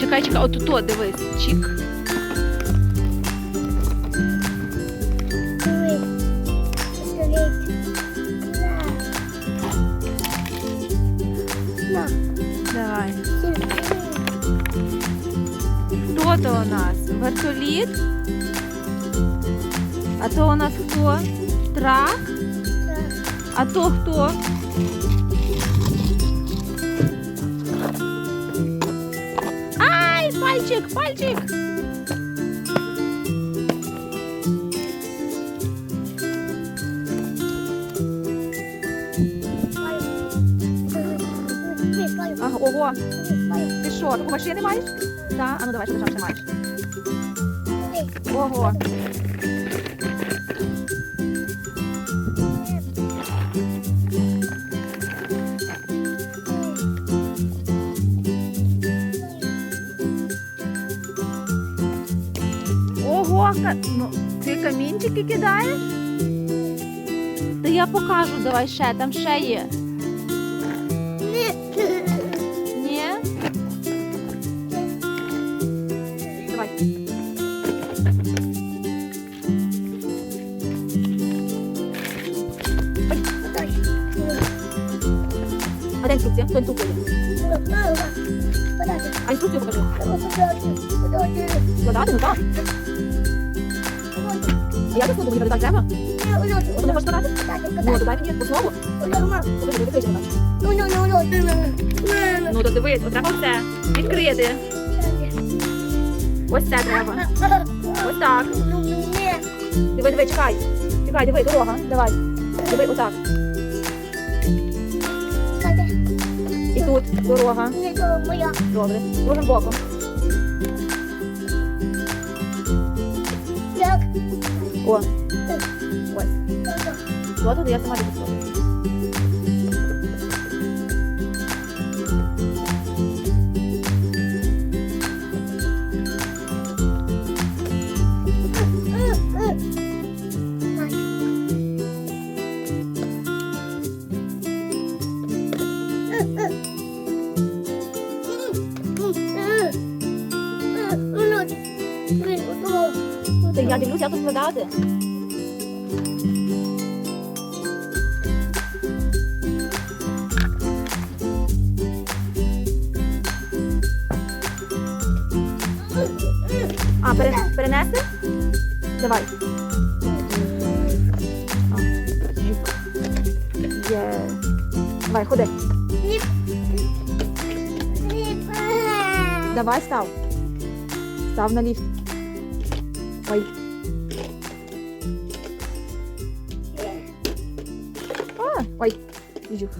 Чекай, чекай, отут, дивись. Чік. Давай. Хто то у нас? Вертоліт? А то у нас хто? Трак? А то хто? Пальчик, Ага, ого, ти що, таку не маєш? Так, а ну давай, що ти ще маєш? Ого. Ого, ка- ну, ти камінчики кидаєш? Та я покажу, давай ще, там ще є. Ні? Давай. А де інструкція? Хто інструкція? А інструкцію покажи. Складати, ну так. Я складу? Мені передати треба? От не хочеш складати? Ну, то дай мені основу. Покажи, ще так. Ну, то дивись, от треба все. Відкрити. Ось це треба. Ось так. Диви, диви, чекай. Чекай, диви, дорога. Давай. Диви, отак. І тут дорога. Добре. Другим боком. Так. О. Ось. Що тут? Я сама буду Та я дивлюсь, як тут пере, перенести? Давай. А. Є. Давай, ходи. Давай, став. Став на ліфт. Ой. А, ой. Жух.